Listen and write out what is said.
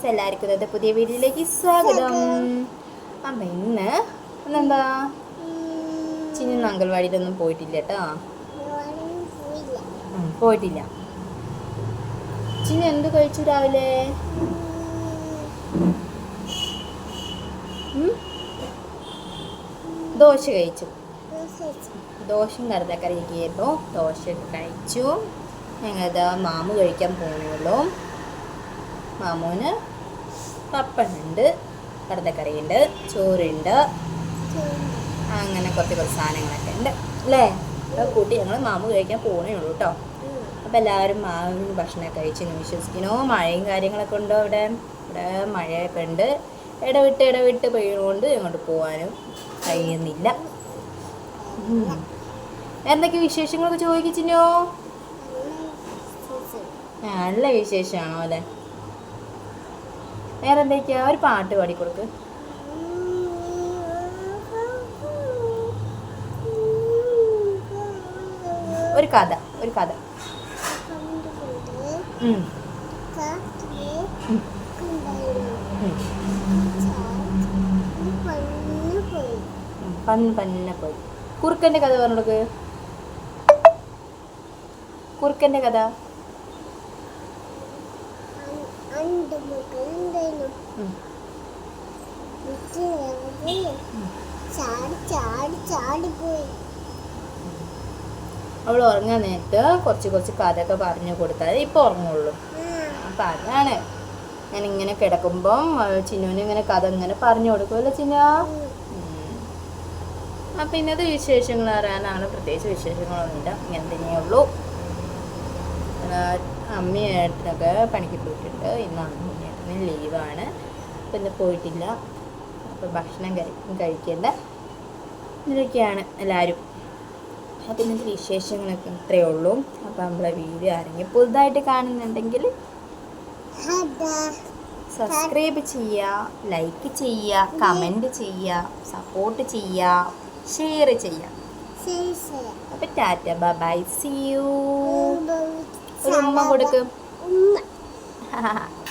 എല്ലാവർക്കും ഇന്നത്തെ പുതിയ വീഡിയോയിലേക്ക് സ്വാഗതം. അപ്പം ഇന്ന് ഇന്നെന്താ? ചിന്നു അംഗൻവാടിയിലൊന്നും പോയിട്ടില്ല കേട്ടോ. പോയിട്ടില്ല. ചിന്നു എന്ത് കഴിച്ചു രാവിലെ? ദോശ കഴിച്ചു. ദോശയും കടലക്കറിയൊക്കെ ആയിരുന്നു. ദോശയൊക്കെ കഴിച്ചു. ഞങ്ങൾ മാമു കഴിക്കാൻ പോകുന്നുള്ളൂ മാമുവിന് പപ്പടുണ്ട് കടന്നക്കറിയുണ്ട് ചോറുണ്ട് അങ്ങനെ കുറച്ച് കുറച്ച് സാധനങ്ങളൊക്കെ ഉണ്ട്. അല്ലേ? അതൊക്കെ കൂട്ടി ഞങ്ങൾ മാമു കഴിക്കാൻ പോകണേ ഉള്ളൂ കേട്ടോ അപ്പം എല്ലാവരും മാമിന് ഭക്ഷണമൊക്കെ കഴിച്ചെന്ന് വിശ്വസിക്കണോ മഴയും കാര്യങ്ങളൊക്കെ ഉണ്ടോ ഇവിടെ ഇവിടെ മഴയൊക്കെ ഉണ്ട്. ഇടവിട്ട് ഇടവിട്ട് പെയ്യുന്നതുകൊണ്ട് ഇങ്ങോട്ട് പോകാനും കഴിയുന്നില്ല. എന്തൊക്കെ വിശേഷങ്ങളൊക്കെ ചോദിച്ചിനോ നല്ല വിശേഷമാണോ അല്ലേ? വേറെ എന്തൊക്കെയാ ഒരു പാട്ട് പാടി കൊടുക്ക്. ഒരു കഥ ഒരു കഥ. പന്നെ പോയി. കുറുക്കന്റെ കഥ പറഞ്ഞു കൊടുക്ക്. കുറുക്കന്റെ കഥ. അവൾ ഉറങ്ങാൻ നേരത്ത് കുറച്ച് കുറച്ച് കഥയൊക്കെ പറഞ്ഞു കൊടുത്താൽ ഇപ്പൊ ഉറങ്ങുള്ളൂ. അപ്പൊ അതാണ്. ഞാൻ ഇങ്ങനെ കിടക്കുമ്പം ചിന്നുവിന് ഇങ്ങനെ കഥ ഇങ്ങനെ പറഞ്ഞു കൊടുക്കുമല്ലോ ചിന്ന. അപ്പം ഇന്നത്തെ വിശേഷങ്ങൾ അറിയാനാണ് പ്രത്യേകിച്ച് വിശേഷങ്ങളൊന്നുമില്ല. ഇങ്ങനെ തന്നെയുള്ളൂ അമ്മയേട്ടനൊക്കെ പണിക്ക് പോയിട്ടുണ്ട്. ഇന്ന് അമ്മയേട്ടന് ലീവാണ്. അപ്പം ഇന്ന് പോയിട്ടില്ല. അപ്പം ഭക്ഷണം കഴി കഴിക്കേണ്ട ഇതൊക്കെയാണ് എല്ലാവരും അപ്പം ഇന്നത്തെ വിശേഷങ്ങളൊക്കെ ഇത്രയേ ഉള്ളൂ. അപ്പം നമ്മളെ വീഡിയോ ആരെങ്കിലും പുതുതായിട്ട് കാണുന്നുണ്ടെങ്കിൽ സബ്സ്ക്രൈബ് ചെയ്യുക ലൈക്ക് ചെയ്യുക കമന്റ് ചെയ്യുക സപ്പോർട്ട് ചെയ്യുക ഷെയർ ചെയ്യുക അപ്പം ടാറ്റ ബൈ സി യു. ഉമ്മ കൊടുക്കും.